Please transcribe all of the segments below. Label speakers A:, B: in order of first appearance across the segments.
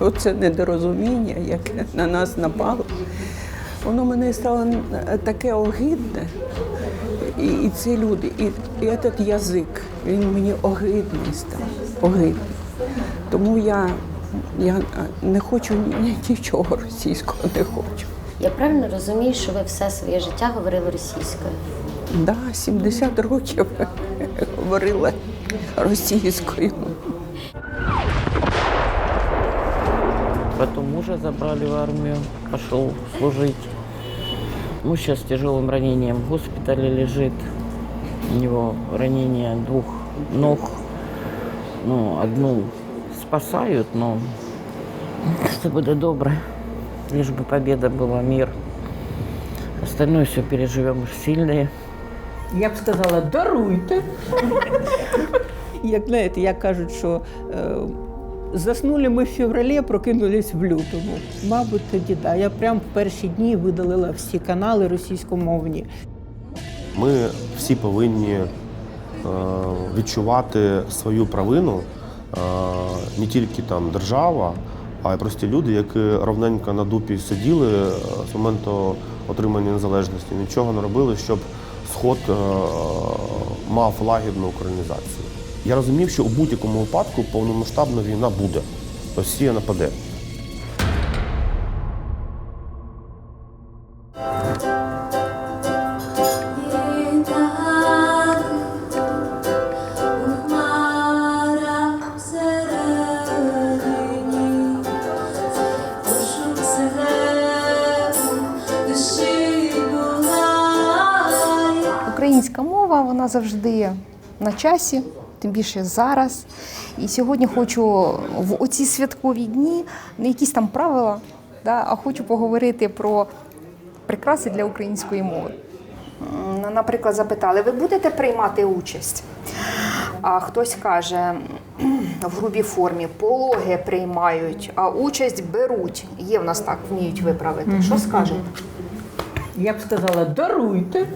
A: оце недорозуміння, яке на нас напало, воно мене стало таке огидне. І, і ці люди, і, і этот язик, він мені огидний став. Огидний. Тому я, я не хочу нічого російського, не хочу.
B: Я правильно розумію, що ви все своє життя говорили російською?
A: Да, 70 років говорила російською.
C: Потом мужа забрали в армию, пошел служить. Муж сейчас с тяжелым ранением в госпитале лежит. У него ранение двух ног. Ну, одну спасают, но все будет добро. Лишь бы победа была, мир. Остальное все переживем сильные.
D: Я б сказала, даруйте. Як знаєте, як кажуть, що е, заснули ми в февралі, прокинулись в лютому. Мабуть, тоді да. Я прям в перші дні видалила всі канали російськомовні.
E: Ми всі повинні е, відчувати свою провину е, не тільки там держава, а й прості люди, які ровненько на дупі сиділи е, з моменту отримання незалежності, нічого не робили, щоб сход мав лагідну українізацію. Я розумів, що у будь-якому випадку повномасштабна війна буде. Росія нападе.
F: Українська мова вона завжди на часі, тим більше зараз. І сьогодні хочу в оці святкові дні не якісь там правила, да, а хочу поговорити про прикраси для української мови. Наприклад, запитали, ви будете приймати участь? А хтось каже в грубій формі пологи приймають, а участь беруть. Є в нас так, вміють виправити. Що скажете?
D: Я б сказала, даруйте.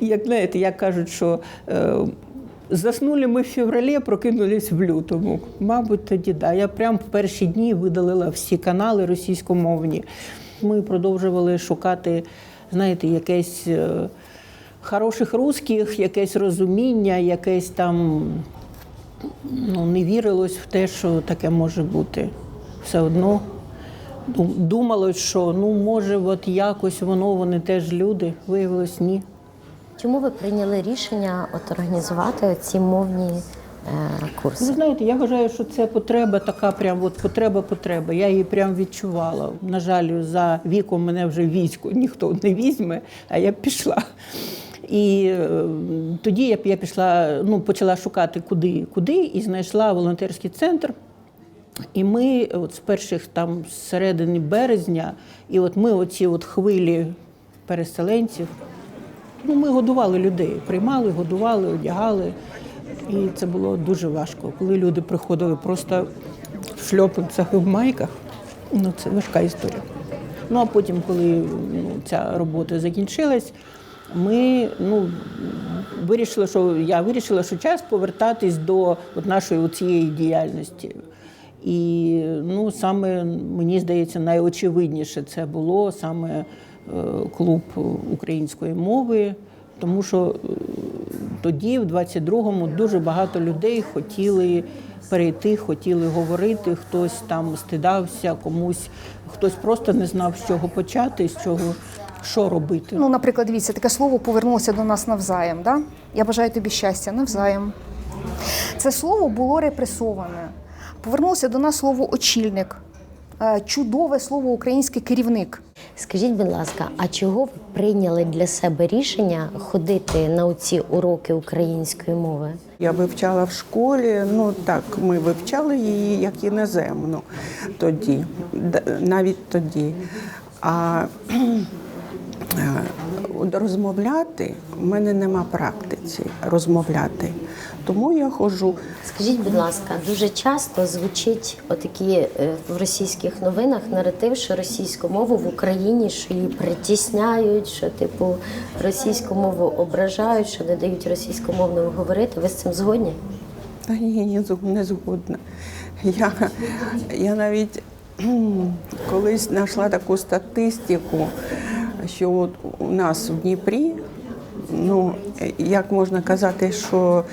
D: Як знаєте, як кажуть, що е, заснули ми в февралі, прокинулись в лютому. Мабуть, тоді да. Я прям в перші дні видалила всі канали російськомовні. Ми продовжували шукати, знаєте, якесь е, хороших русських, якесь розуміння, якесь там ну, не вірилось в те, що таке може бути. Все одно Думалось, що ну може, от якось воно, вони теж люди. Виявилось, ні.
B: Чому ви прийняли рішення от організувати ці мовні е,
D: Ви знаєте, я вважаю, що це потреба така, прям от потреба, потреба. Я її прям відчувала. На жаль, за віком мене вже військо ніхто не візьме, а я пішла. І е, тоді я, я пішла, ну, почала шукати, куди, куди, і знайшла волонтерський центр. І ми от з перших там з середини березня, і от ми оці от хвилі переселенців, ну ми годували людей, приймали, годували, одягали. І це було дуже важко. Коли люди приходили просто в шльопанцях і в майках, ну це важка історія. Ну а потім, коли ну, ця робота закінчилась, ми ну, вирішили, що я вирішила, що час повертатись до от нашої цієї діяльності. І ну, саме мені здається, найочевидніше це було саме клуб української мови, тому що е, тоді, в 22-му, дуже багато людей хотіли перейти, хотіли говорити, хтось там стидався, комусь хтось просто не знав, з чого почати, з чого що робити.
F: Ну, наприклад, дивіться, таке слово повернулося до нас навзаєм. Да? Я бажаю тобі щастя навзаєм. Це слово було репресоване. Повернулося до нас слово очільник, Е, чудове слово українське керівник.
B: Скажіть, будь ласка, а чого ви прийняли для себе рішення ходити на ці уроки української мови?
A: Я вивчала в школі, ну так, ми вивчали її як іноземну тоді, навіть тоді. А розмовляти в мене нема практиці розмовляти. Тому я ходжу
B: Скажіть, будь ласка, дуже часто звучить отакі е, в російських новинах наратив, що російську мову в Україні що її притісняють, що типу російську мову ображають, що не дають російськомовним говорити. Ви з цим згодні?
A: Та ні, не згодна. Я, я навіть колись знайшла таку статистику, що от у нас в Дніпрі, ну як можна казати, що,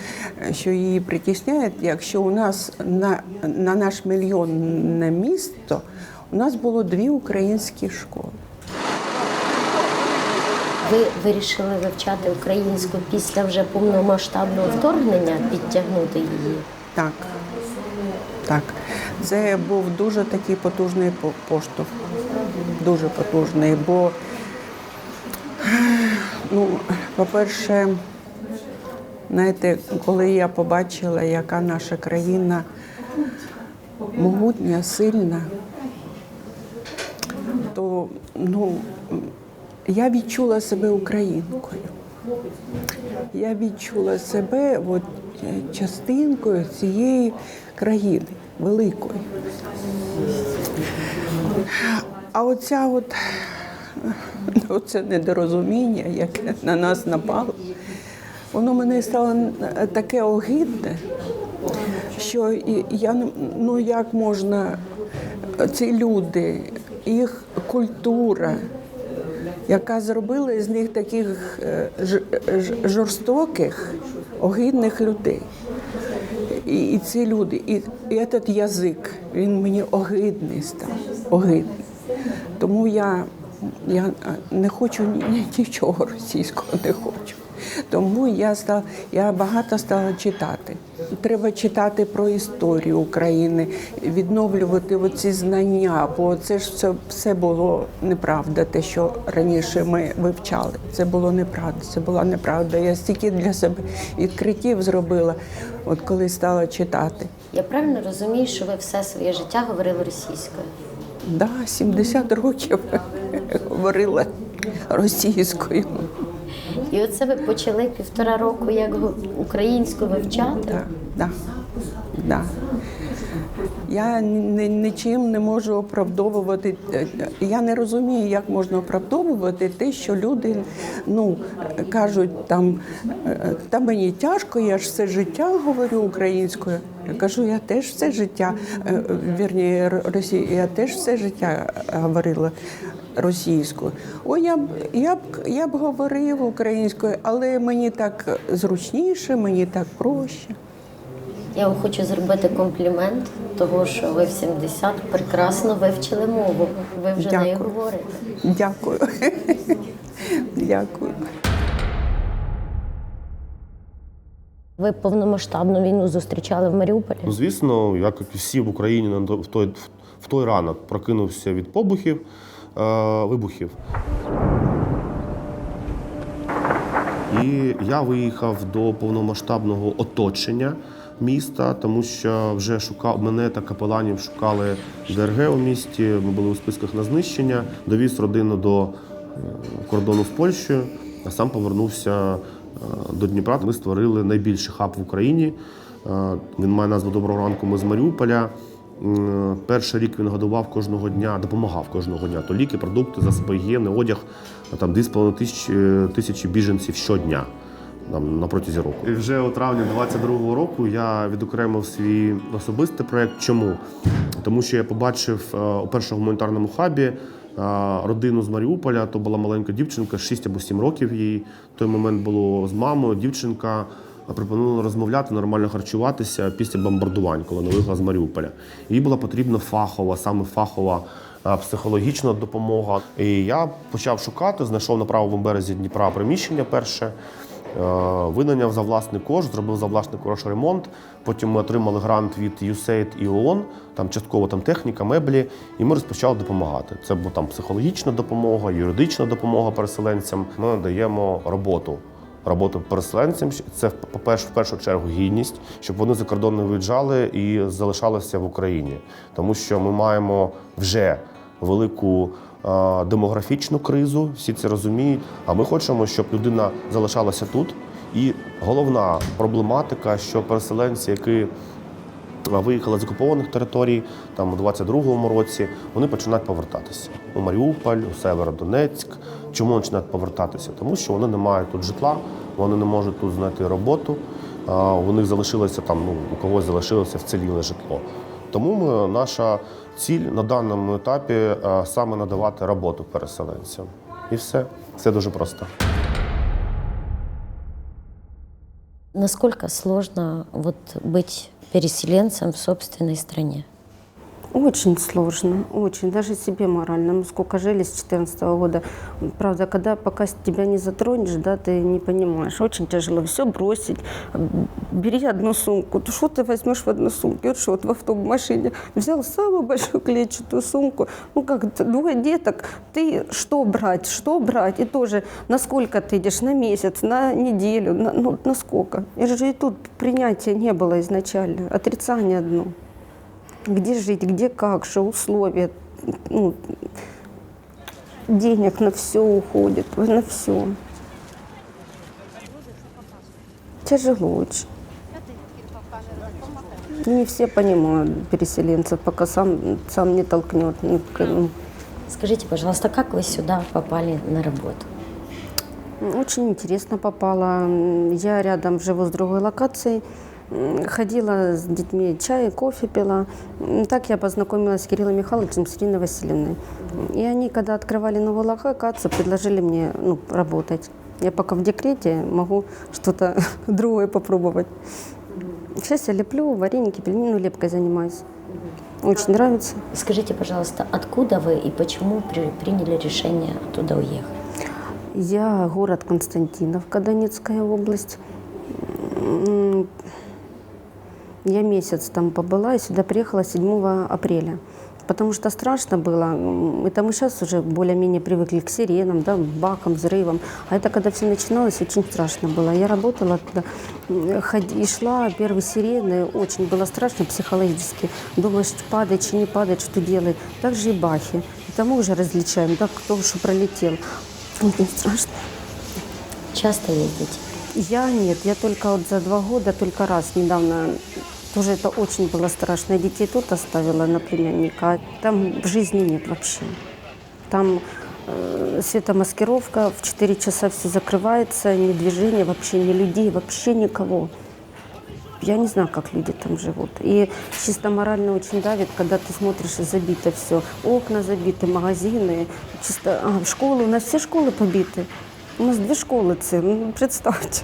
A: що її притісняють, якщо у нас на, на наш мільйонне місто у нас було дві українські школи.
B: Ви вирішили вивчати українську після вже повномасштабного вторгнення, підтягнути її.
A: Так. Так. Це був дуже такий потужний поштовх. Дуже потужний. Бо, ну, по-перше, знаєте, коли я побачила, яка наша країна могутня, сильна, то ну, я відчула себе українкою. Я відчула себе от, частинкою цієї країни великої. А оця от, оце недорозуміння, яке на нас напало, воно мене стало таке огидне, що я ну як можна ці люди, їх культура, яка зробила з них таких е, жорстоких, огидних людей. І, і ці люди, і, і цей язик, він мені огидний став. Огидний. Тому я, я не хочу ні- ні- нічого російського не хочу. Тому я стала, я багато стала читати. Треба читати про історію України, відновлювати оці знання, бо це ж все, все було неправда, те, що раніше ми вивчали. Це було неправда, це була неправда. Я стільки для себе відкриттів зробила, от коли стала читати.
B: Я правильно розумію, що ви все своє життя говорили російською?
A: Да, 70 років говорила російською.
B: І оце ви почали півтора року як українську вивчати.
A: Да, да, да. Я ні- нічим не можу оправдовувати. Я не розумію, як можна оправдовувати те, що люди ну, кажуть, там, е, та мені тяжко, я ж все життя говорю українською. Я кажу, я теж все життя, е, вірні, Росії, я теж все життя говорила російською. О, я б я б я б говорив українською, але мені так зручніше, мені так проще.
B: Я вам хочу зробити комплімент, того що ви в 70 прекрасно вивчили мову. Ви вже нею говорите.
A: Дякую. Дякую.
B: Ви повномасштабну війну зустрічали в Маріуполі?
E: Ну, звісно, як і всі в Україні в той, в той ранок прокинувся від побухів, е, вибухів. І я виїхав до повномасштабного оточення міста, тому що вже шукав мене та капеланів шукали ДРГ у місті. Ми були у списках на знищення. Довіз родину до е, кордону з Польщею, а сам повернувся до Дніпра. Ми створили найбільший хаб в Україні. Е, Він має назву Доброго ранку. Ми з Маріуполя. Перший рік він годував кожного дня, допомагав кожного дня. То ліки, продукти, засоби гігієни, одяг, там 2,5 тисячі, тисячі біженців щодня там, на протязі року. І вже у травні 22-го року я відокремив свій особистий проект. Чому? Тому що я побачив е, у першому гуманітарному хабі е, родину з Маріуполя. То була маленька дівчинка, 6 або 7 років їй. В той момент було з мамою. Дівчинка пропонувала розмовляти, нормально харчуватися після бомбардувань, коли вона виїхала з Маріуполя. Їй була потрібна фахова, саме фахова психологічна допомога. І я почав шукати, знайшов на правому березі Дніпра приміщення перше. Е, Винайняв за власний кошт, зробив за власний кошт ремонт. Потім ми отримали грант від USAID і ООН, там частково там техніка, меблі, і ми розпочали допомагати. Це була там психологічна допомога, юридична допомога переселенцям. Ми надаємо роботу. Роботу переселенцям це по-перше, в першу чергу гідність, щоб вони за кордон не виїжджали і залишалися в Україні, тому що ми маємо вже велику е, демографічну кризу, всі це розуміють. А ми хочемо, щоб людина залишалася тут. І головна проблематика, що переселенці, які виїхали з окупованих територій, там у 22-му році, вони починають повертатися у Маріуполь, у Северодонецьк. Чому починають повертатися? Тому що вони не мають тут житла, вони не можуть тут знайти роботу. у них залишилося там, ну, у когось залишилося вціліле житло. Тому ми, наша ціль на даному етапі е, саме надавати роботу переселенцям. І все. Все дуже просто.
B: Насколько сложно вот быть переселенцем в собственной стране?
G: Очень сложно, очень, даже себе морально. Мы сколько жили с 2014 года. Правда, когда пока тебя не затронешь, да, ты не понимаешь. Очень тяжело все бросить. Бери одну сумку. Ты что ты возьмешь в одну сумку? Вот что, вот в автобус взял самую большую клетчатую сумку. Ну как, двое деток. Ты что брать, что брать? И тоже, на сколько ты идешь? На месяц, на неделю, на, ну, на сколько? И же и тут принятия не было изначально. Отрицание одно где жить, где как, что условия, ну, денег на все уходит, на все. Тяжело очень. Не все понимают переселенцев, пока сам, сам не толкнет. Ну,
B: Скажите, пожалуйста, как вы сюда попали на работу?
G: Очень интересно попала. Я рядом живу с другой локацией. Ходила с детьми, чай, кофе пила. Так я познакомилась с Кириллом Михайловичем, с Ириной Васильевной. И они, когда открывали новую локацию, предложили мне ну, работать. Я пока в декрете могу что-то другое попробовать. Сейчас я леплю вареники, пельмени, ну, лепкой занимаюсь. Очень нравится.
B: Скажите, пожалуйста, откуда вы и почему при- приняли решение оттуда уехать?
G: Я город Константиновка, Донецкая область. Я месяц там побыла и сюда приехала 7 апреля. Потому что страшно было. Это мы сейчас уже более-менее привыкли к сиренам, да, бакам, взрывам. А это когда все начиналось, очень страшно было. Я работала ходи- и шла, первые сирены, очень было страшно психологически. Думаешь, падает, чи не падает, что делает. Так же и бахи. Это мы уже различаем, да, кто что пролетел. Очень страшно.
B: Часто ездите?
G: Я нет, я только вот за два года, только раз недавно, тоже это очень было страшно. Я детей тут оставила на племянника, а там в жизни нет вообще. Там э, светомаскировка, в 4 часа все закрывается, ни движения, вообще ни людей, вообще никого. Я не знаю, как люди там живут. И чисто морально очень давит, когда ты смотришь, и забито все. Окна забиты, магазины. Чисто, а, в школы, у нас все школы побиты. У нас дві школи це, ну, представте.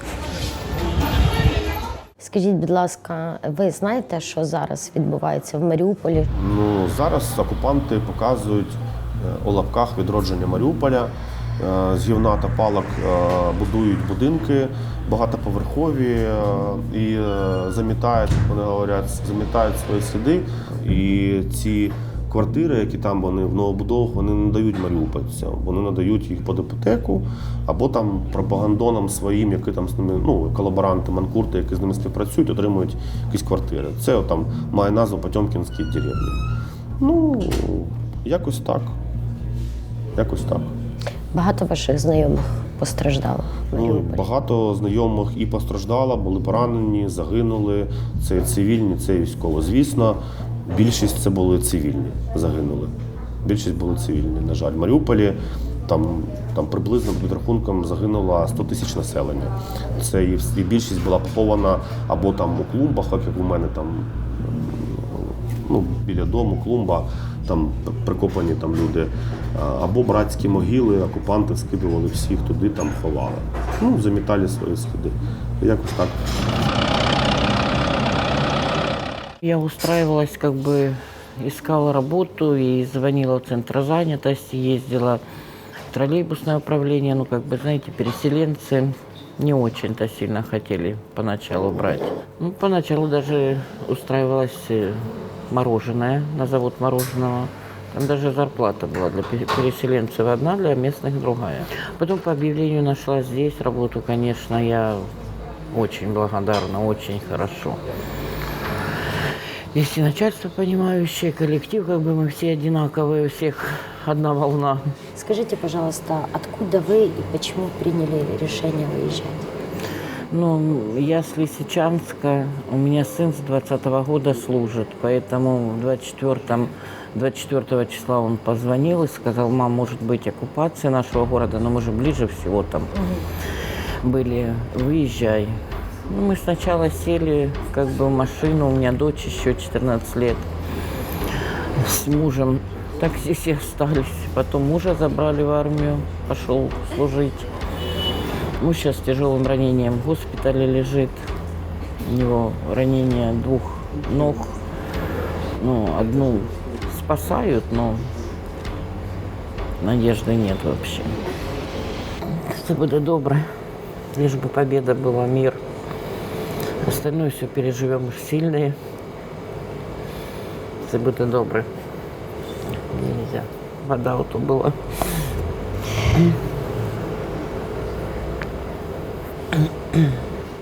B: Скажіть, будь ласка, ви знаєте, що зараз відбувається в Маріуполі?
E: Ну, зараз окупанти показують е, у лапках відродження Маріуполя. Е, З гівна та палок е, будують будинки багатоповерхові і замітають, вони говорять, замітають свої сліди. І ці квартири, які там вони в новобудовах, вони не дають маріупольцям. Вони надають їх під іпотеку або там пропагандонам своїм, які там з ними, ну, колаборанти, манкурти, які з ними співпрацюють, отримують якісь квартири. Це там має назву Потьомкінські деревні. Ну, якось так. Якось так.
B: Багато ваших знайомих постраждало
E: Ну, багато знайомих і постраждало, були поранені, загинули. Це цивільні, це військово. Звісно, більшість це були цивільні, загинули. Більшість були цивільні. На жаль, в Маріуполі там, там приблизно під рахунком загинуло 100 тисяч населення. Це і, і більшість була похована або там у клумбах, як у мене там ну, біля дому, клумба, там прикопані там люди, або братські могили, окупанти скидували всіх туди, там ховали. Ну, замітали свої сліди. Якось так.
C: Я устраивалась, как бы искала работу и звонила в центр занятости, ездила в троллейбусное управление. Ну, как бы, знаете, переселенцы не очень-то сильно хотели поначалу брать. Ну, поначалу даже устраивалась э, мороженое, на завод мороженого. Там даже зарплата была для пере- переселенцев одна, для местных другая. Потом по объявлению нашла здесь работу, конечно, я очень благодарна, очень хорошо. Есть и начальство понимающее, коллектив, как бы мы все одинаковые, у всех одна волна.
B: Скажите, пожалуйста, откуда вы и почему приняли решение выезжать?
C: Ну, я с Лисичанска, у меня сын с 20 года служит, поэтому в 24 24 числа он позвонил и сказал, мам, может быть оккупация нашего города, но мы же ближе всего там были, выезжай. Ну, мы сначала сели как бы в машину, у меня дочь еще 14 лет. С мужем так здесь и остались. Потом мужа забрали в армию, пошел служить. Муж сейчас с тяжелым ранением в госпитале лежит. У него ранение двух ног. Ну, одну спасают, но надежды нет вообще. Все буде добре. Лишь бы победа была, мир. Остальное все переживем сильные. Все буде добре. Нельзя. Вода вот была.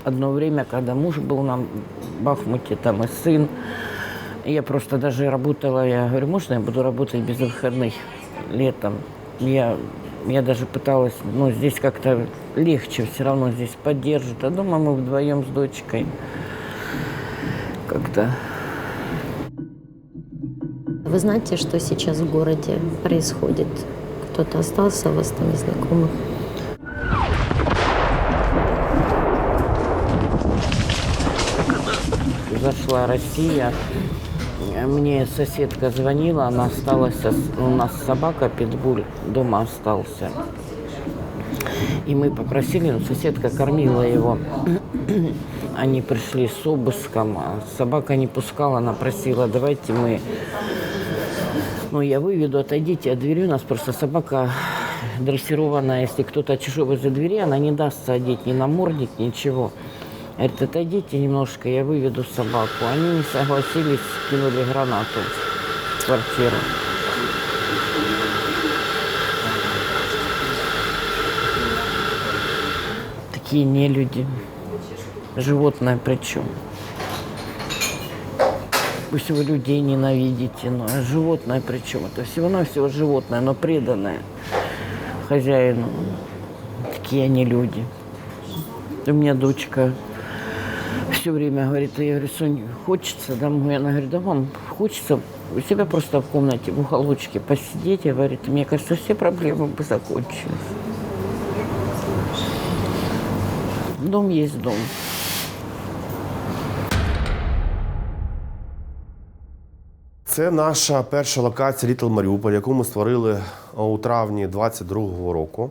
C: Одно время, когда муж был на Бахмуте, там и сын, я просто даже работала, я говорю, можно я буду работать без выходных летом? Я, я даже пыталась, ну, здесь как-то легче, все равно здесь поддержат. А дома мы вдвоем с дочкой как-то
B: Вы знаете, что сейчас в городе происходит? Кто-то остался у вас там из знакомых?
C: зашла Россия. Мне соседка звонила, она осталась, у нас собака питбуль дома остался. И мы попросили, ну, соседка кормила его. Они пришли с обыском, а собака не пускала, она просила, давайте мы, ну, я выведу, отойдите от двери, у нас просто собака дрессированная, если кто-то чужой возле двери, она не даст одеть ни намордник, ничего. Говорит, отойдите немножко, я выведу собаку. Они не согласились, кинули гранату в квартиру. Такие не люди. Животное причем. Пусть вы людей ненавидите, но животное причем. Это всего-навсего животное, но преданное хозяину. Такие они люди. У меня дочка все время говорит, я говорю, Сонь, хочется домой. Она говорит, да вам хочется у себя просто в комнате, в уголочке посидеть. Я говорит, мне кажется, все проблемы бы закончились. Дом есть дом.
E: Це наша перша локація Літл Маріуполь, яку ми створили у травні 22-го року.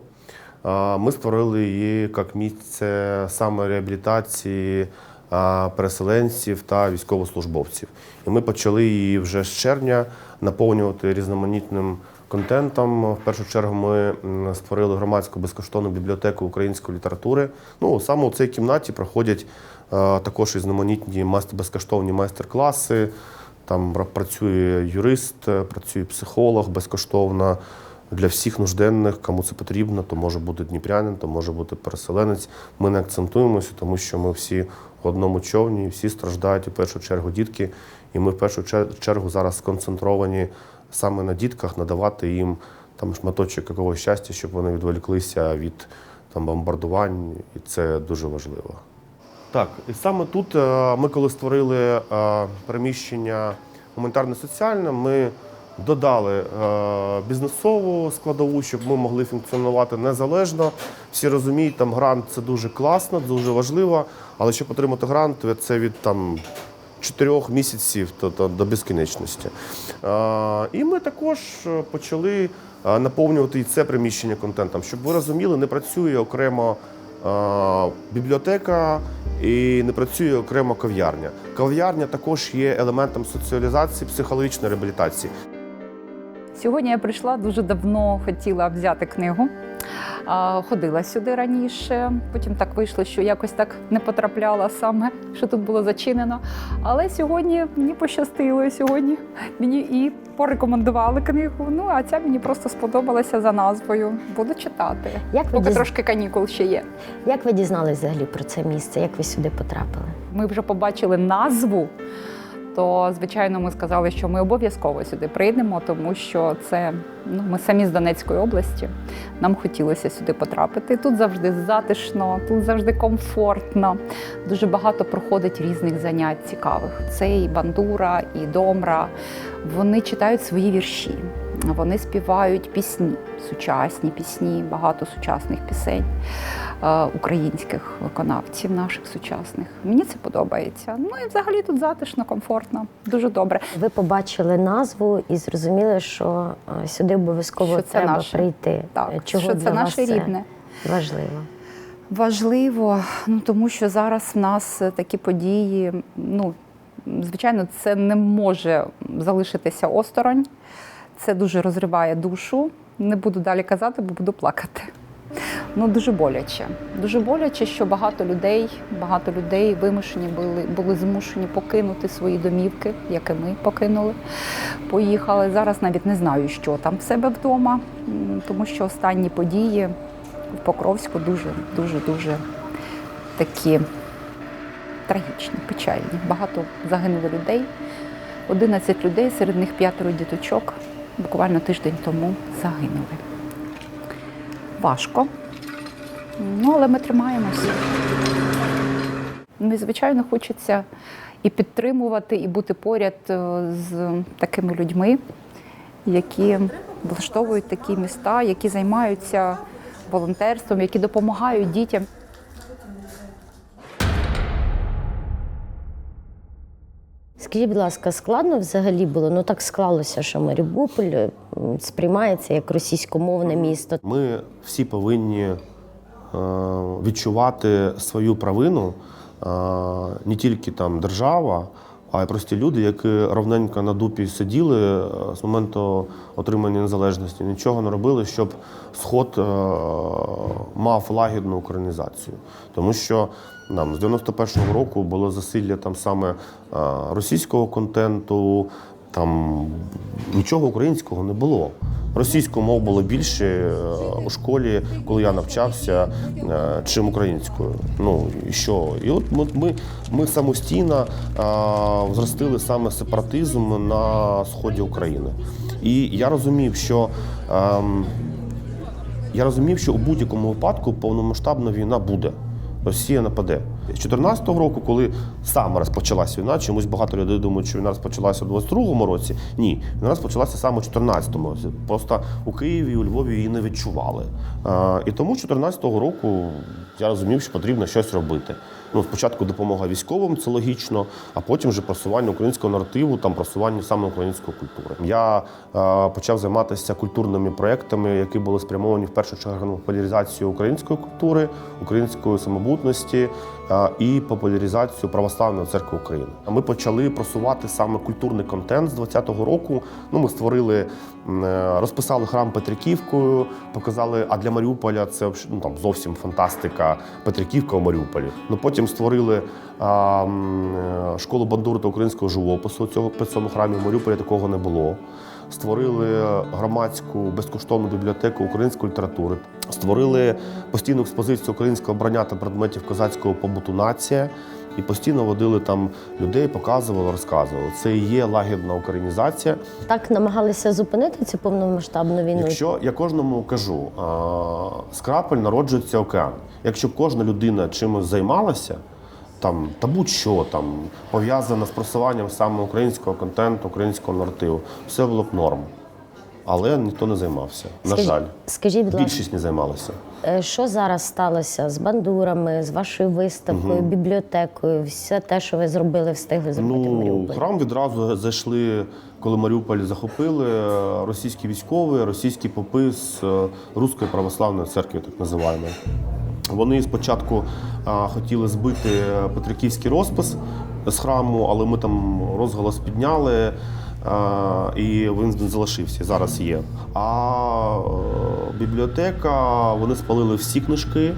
E: Ми створили її як місце саме реабілітації а, переселенців та військовослужбовців. І ми почали її вже з червня наповнювати різноманітним контентом. В першу чергу ми створили громадську безкоштовну бібліотеку української літератури. Ну, саме у цій кімнаті проходять також різноманітні безкоштовні майстер-класи. Там працює юрист, е, працює психолог безкоштовно для всіх нужденних, кому це потрібно, то може бути дніпрянин, то може бути переселенець. Ми не акцентуємося, тому що ми всі одному човні, всі страждають у першу чергу дітки. І ми в першу чергу зараз сконцентровані саме на дітках, надавати їм там шматочок якогось щастя, щоб вони відволіклися від там бомбардувань, і це дуже важливо. Так, і саме тут е, ми, коли створили е, приміщення гуманітарно-соціальне, ми додали е, бізнесову складову, щоб ми могли функціонувати незалежно. Всі розуміють, там грант це дуже класно, дуже важливо, але щоб отримати грант, це від там. Чотирьох місяців то, то, до безкінечності. Е, і ми також почали е, наповнювати і це приміщення контентом. Щоб ви розуміли, не працює окремо бібліотека і не працює окремо кав'ярня. Кав'ярня також є елементом соціалізації, психологічної реабілітації.
H: Сьогодні я прийшла дуже давно хотіла взяти книгу. Ходила сюди раніше, потім так вийшло, що якось так не потрапляла саме, що тут було зачинено. Але сьогодні мені пощастило. Сьогодні мені і порекомендували книгу. Ну а ця мені просто сподобалася за назвою. Буду читати.
B: Як ви,
H: Поки
B: діз...
H: трошки канікул ще є.
B: Як ви дізнались взагалі про це місце? Як ви сюди потрапили?
H: Ми вже побачили назву. То, звичайно, ми сказали, що ми обов'язково сюди прийдемо, тому що це ну, ми самі з Донецької області. Нам хотілося сюди потрапити. Тут завжди затишно, тут завжди комфортно. Дуже багато проходить різних занять цікавих. Це і бандура, і домра. Вони читають свої вірші, вони співають пісні, сучасні пісні, багато сучасних пісень. Е, українських виконавців, наших сучасних. Мені це подобається. Ну і взагалі тут затишно, комфортно, дуже добре.
B: Ви побачили назву і зрозуміли, що е, сюди обов'язково
H: це
B: треба
H: наше.
B: прийти.
H: Так,
B: Е, Чого
H: що
B: для
H: це
B: вас
H: наше рідне.
B: важливо?
H: Важливо, ну тому що зараз в нас такі події. Ну звичайно, це не може залишитися осторонь. Це дуже розриває душу. Не буду далі казати, бо буду плакати. Ну дуже боляче. Дуже боляче, що багато людей, багато людей вимушені були, були змушені покинути свої домівки, як і ми покинули. Поїхали. Зараз навіть не знаю, що там в себе вдома, тому що останні події в Покровську дуже, дуже, дуже такі трагічні, печальні. Багато загинуло людей. 11 людей, серед них п'ятеро діточок буквально тиждень тому загинули. Важко. Ну, але ми тримаємося. Ну, і, звичайно, хочеться і підтримувати, і бути поряд е, з такими людьми, які влаштовують такі міста, які займаються волонтерством, які допомагають дітям.
B: Скажіть, будь ласка, складно взагалі було? Ну так склалося, що Маріуполь сприймається як російськомовне місто.
E: Ми всі повинні відчувати свою провину е, не тільки там держава, а й прості люди, які ровненько на дупі сиділи е, з моменту отримання незалежності, нічого не робили, щоб сход е, мав лагідну українізацію. Тому що нам з 91-го року було засилля там саме е, російського контенту, там нічого українського не було. Російською мов було більше е, у школі, коли я навчався, е, чим українською. Ну і що? І от ми, ми, ми самостійно е, зростили саме сепаратизм на сході України. І я розумів, що ем, я розумів, що у будь-якому випадку повномасштабна війна буде. Росія нападе. З 2014 року, коли саме розпочалася війна, чомусь багато людей думають, що війна розпочалася у 22-му році. Ні, війна розпочалася саме у 2014 році. Просто у Києві, у Львові її не відчували. Е, і тому з 2014 року я розумів, що потрібно щось робити. Ну, спочатку допомога військовим, це логічно, а потім вже просування українського наративу, там просування саме української культури. Я е, почав займатися культурними проектами, які були спрямовані в першу чергу на популяризацію української культури, української самобутності і популяризацію православної церкви України. Ми почали просувати саме культурний контент з 2020 року. Ну, ми створили, е, розписали храм Петриківкою, показали. А для Маріуполя це ну, там зовсім фантастика. Петриківка у Маріуполі. Ну потім створили а, е, школу бандури та українського живопису. Цього при цьому храмі в Маріуполі такого не було. Створили громадську безкоштовну бібліотеку української літератури. Створили постійну експозицію українського обрання та предметів козацького побуту нація. І постійно водили там людей, показували, розказували. Це і є лагідна українізація.
B: Так намагалися зупинити цю повномасштабну війну.
E: Якщо я кожному кажу, а, з крапель народжується океан. Якщо кожна людина чимось займалася, там та будь-що там пов'язане з просуванням саме українського контенту, українського наративу, все було б норм. Але ніхто не займався. На
B: Скажіть-
E: жаль,
B: скажіть, будь ласка,
E: більшість не займалася.
B: Е, Що зараз сталося з бандурами, з вашою виставкою, бібліотекою, все те, що ви зробили, встигли зробити в
E: Ну,
B: Маріуполі?
E: храм відразу зайшли, коли Маріуполь захопили е, російські військові, російські попи з е, Руської православної церкви, так називаємо. Вони спочатку хотіли збити Петриківський розпис з храму, але ми там розголос підняли. І він залишився, зараз є. А е, бібліотека, вони спалили всі книжки.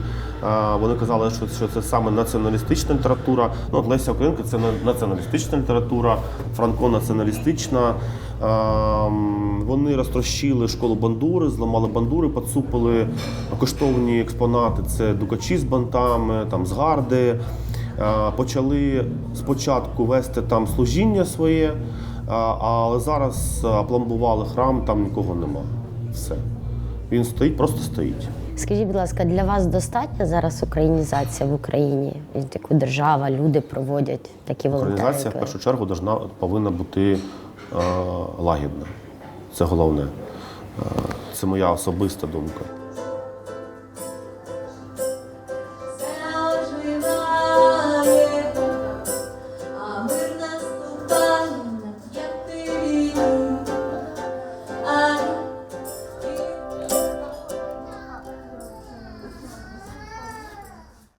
E: Вони казали, що, це саме націоналістична література. Ну, Леся Українка це на- націоналістична література, Франко націоналістична. Вони розтрощили школу бандури, зламали бандури, поцупили коштовні експонати. Це дукачі з бантами, там згарди. Е, Почали спочатку вести там служіння своє, але зараз пломбували храм, там нікого нема. Все. Він стоїть, просто стоїть.
B: Скажіть, будь ласка, для вас достатня зараз українізація в Україні, яку держава, люди проводять такі волонтери?
E: Організація в першу чергу повинна бути лагідна. Це головне. Е, це моя особиста думка.